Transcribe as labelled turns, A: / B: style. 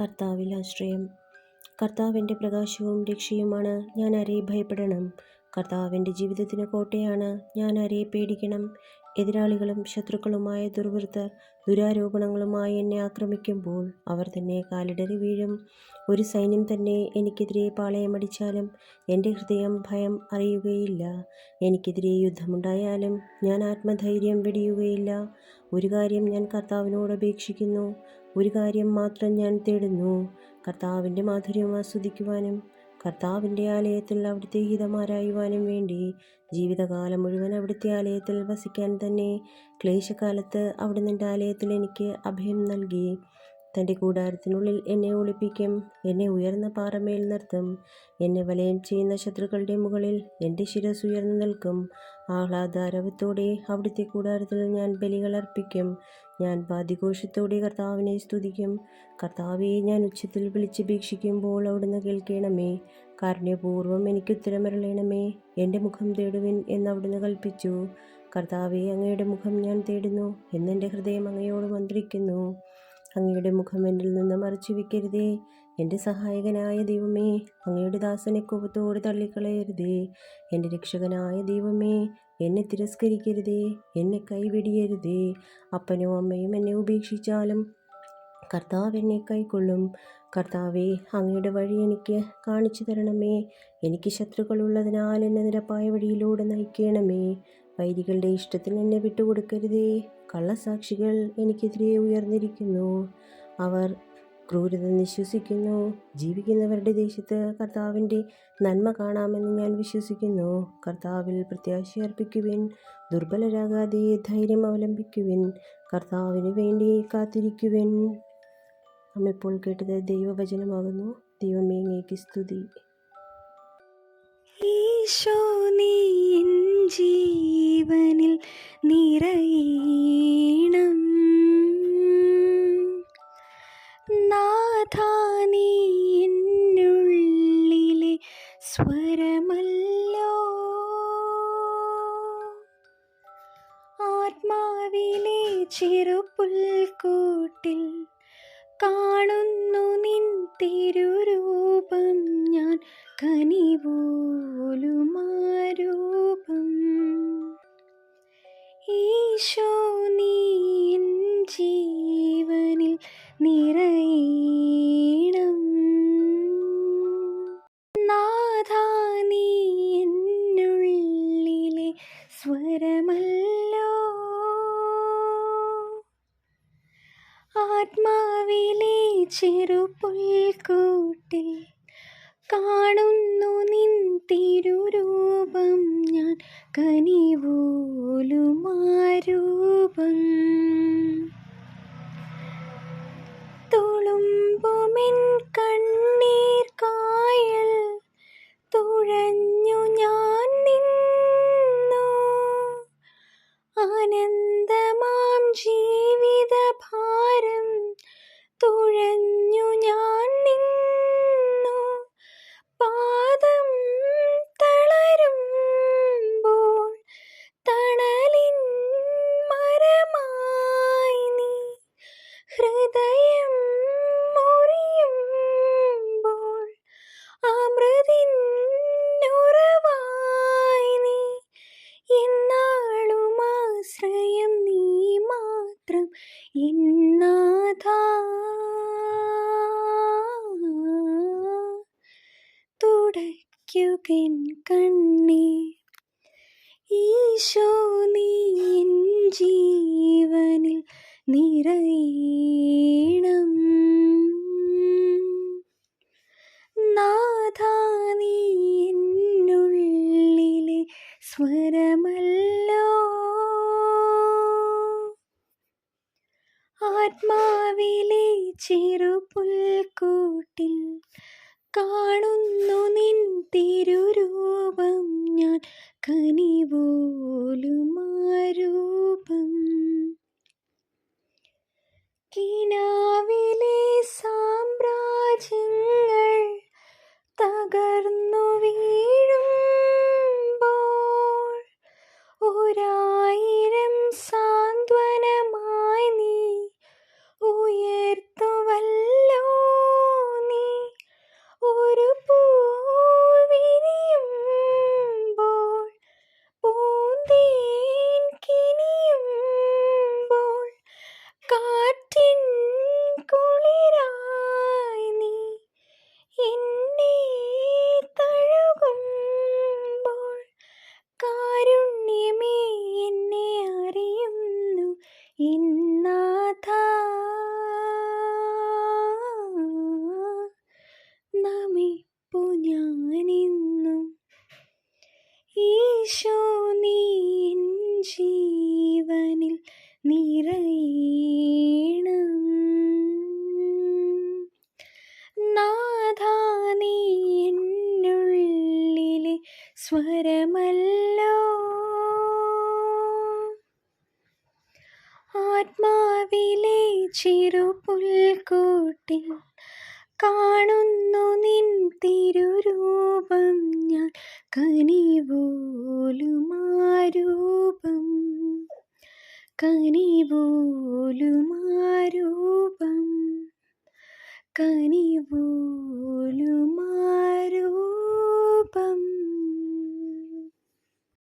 A: കർത്താവിൽ ആശ്രയം. കർത്താവിന്റെ പ്രകാശവും രക്ഷയുമാണ്. ഞാൻ ആരെ ഭയപ്പെടണം. കർത്താവിന്റെ ജീവിതത്തിന് കോട്ടയാണ്. ഞാൻ ആരെ പേടിക്കണം? എതിരാളികളും ശത്രുക്കളുമായ ദുർവൃത്തർ ദുരാരോപണങ്ങളുമായി എന്നെ ആക്രമിക്കുമ്പോൾ അവർ തന്നെ കാലിടറി വീഴും. ഒരു സൈന്യം തന്നെ എനിക്കെതിരെ പാളയമടിച്ചാലും എന്റെ ഹൃദയം ഭയം അറിയുകയില്ല. എനിക്കെതിരെ യുദ്ധമുണ്ടായാലും ഞാൻ ആത്മധൈര്യം വെടിയുകയില്ല. ഒരു കാര്യം ഞാൻ കർത്താവിനോട് അപേക്ഷിക്കുന്നു. ഒരു കാര്യം മാത്രം ഞാൻ തേടുന്നു. കർത്താവിന്റെ മാധുര്യം ആസ്വദിക്കുവാനും കർത്താവിന്റെ ആലയത്തിൽ അവിടുത്തെ ഹിതമാരായുവാനും വേണ്ടി ജീവിതകാലം മുഴുവൻ അവിടുത്തെ ആലയത്തിൽ വസിക്കാൻ തന്നെ ക്ലേശകാലത്ത് അവിടുന്ന് ആലയത്തിൽ എനിക്ക് അഭയം നൽകി. തന്റെ കൂടാരത്തിനുള്ളിൽ എന്നെ ഒളിപ്പിക്കും. എന്നെ ഉയർന്ന പാറമേൽ നിർത്തും. എന്നെ വലയം ചെയ്യുന്ന ശത്രുക്കളുടെ മുകളിൽ എന്റെ ശിരസ് ഉയർന്നു നിൽക്കും. ആഹ്ലാദാരവത്തോടെ അവിടുത്തെ കൂടാരത്തിൽ ഞാൻ ബലികൾ അർപ്പിക്കും. ഞാൻ വാദ്യഘോഷത്തോടെ കർത്താവിനെ സ്തുതിക്കും. കർത്താവെ ഞാൻ ഉച്ചത്തിൽ വിളിച്ചപേക്ഷിക്കുമ്പോൾ അവിടുന്ന് കേൾക്കണമേ. കാരുണ്യപൂർവം എനിക്ക് ഉത്തരമരളയണമേ എന്റെ മുഖം തേടുവിൻ എന്ന് അവിടുന്ന് കൽപ്പിച്ചു. കർത്താവെ അങ്ങയുടെ മുഖം ഞാൻ തേടുന്നു എന്നെന്റെ ഹൃദയം അങ്ങയോട് മന്ത്രിക്കുന്നു. അങ്ങയുടെ മുഖം എന്നിൽ നിന്ന് മറച്ചു വയ്ക്കരുതേ എന്റെ സഹായകനായ ദൈവമേ അങ്ങയുടെ ദാസനെ കോപത്തോട് തള്ളിക്കളയരുതേ. എന്റെ രക്ഷകനായ ദൈവമേ എന്നെ തിരസ്കരിക്കരുതേ എന്നെ കൈവിടിയരുതേ. അപ്പനും അമ്മയും എന്നെ ഉപേക്ഷിച്ചാലും കർത്താവ് എന്നെ കൈക്കൊള്ളും. കർത്താവെ അങ്ങയുടെ വഴി എനിക്ക് കാണിച്ചു തരണമേ. എനിക്ക് ശത്രുക്കളുള്ളതിനാൽ എന്നെ നിരപ്പായ വഴിയിലൂടെ നയിക്കണമേ. വൈരികളുടെ ഇഷ്ടത്തിന് എന്നെ വിട്ടുകൊടുക്കരുതേ. കള്ളസാക്ഷികൾ എനിക്കെതിരെ ഉയർന്നിരിക്കുന്നു. അവർ ക്രൂരത നിശ്വസിക്കുന്നു. ജീവിക്കുന്നവരുടെ ദേശത്ത് കർത്താവിന്റെ നന്മ കാണാമെന്ന് ഞാൻ വിശ്വസിക്കുന്നു. കർത്താവിൽ പ്രത്യാശ അർപ്പിക്കുവിൻ. ദുർബലരാകാതെ ധൈര്യം അവലംബിക്കുവിൻ. കർത്താവിന് വേണ്ടി കാത്തിരിക്കുവിൻ. നമ്മിപ്പോൾ കേട്ടത് ദൈവവചനമാകുന്നു. ദൈവമേ അങ്ങേക്ക് സ്തുതി.
B: ഈശോ നീ ജീവനിൽ നിറയണം ആത്മാവിലെ ചെറുപുൽക്കൂട്ടിൽ കാണുന്നു നിൻ തിരുരൂപം. ഞാൻ കനിപോലുമാരൂപം. ഈശോ നീ ജീവനിൽ നിറയണം. നാഥ നീ എന്നുള്ളിലെ സ്വരമല്ലോ ആത്മാവിലെ ചെറുപുൽക്കൂട്ടിൽ കാണുന്നു നിൻ തിരുരൂപം. ഞാൻ കനിപോലുമാരൂപം തുടയ്ക്കുകൻ കണ്ണീർ. ഈശോ നീ ജീവനിൽ നിറയണം. നാഥ നീ എന്നുള്ളിലെ സ്വരമല്ലോ. ആത്മാവിലെ ചെറുപുൽക്കൂട്ടിൽ കാണുന്നു നിൻ തിരുരൂപം. ഞാൻ കനിപോലുമാരൂപം. കിനാവിലെ സമീപ്പു ഞാനിന്നും. ഈശോ നീ ജീവനിൽ നിറയണം. നാഥാ നീ എന്നുള്ളിലെ സ്വരമല്ലോ. ആത്മാവിലെ ചെറുപുൽക്കൂട്ടിൽ കാണുന്നു നിൻ തിരുരൂപം. ഞാൻ കനിവോലുമാരൂപം കനിവോലുമാരൂപം കനിവോലുമാരൂപം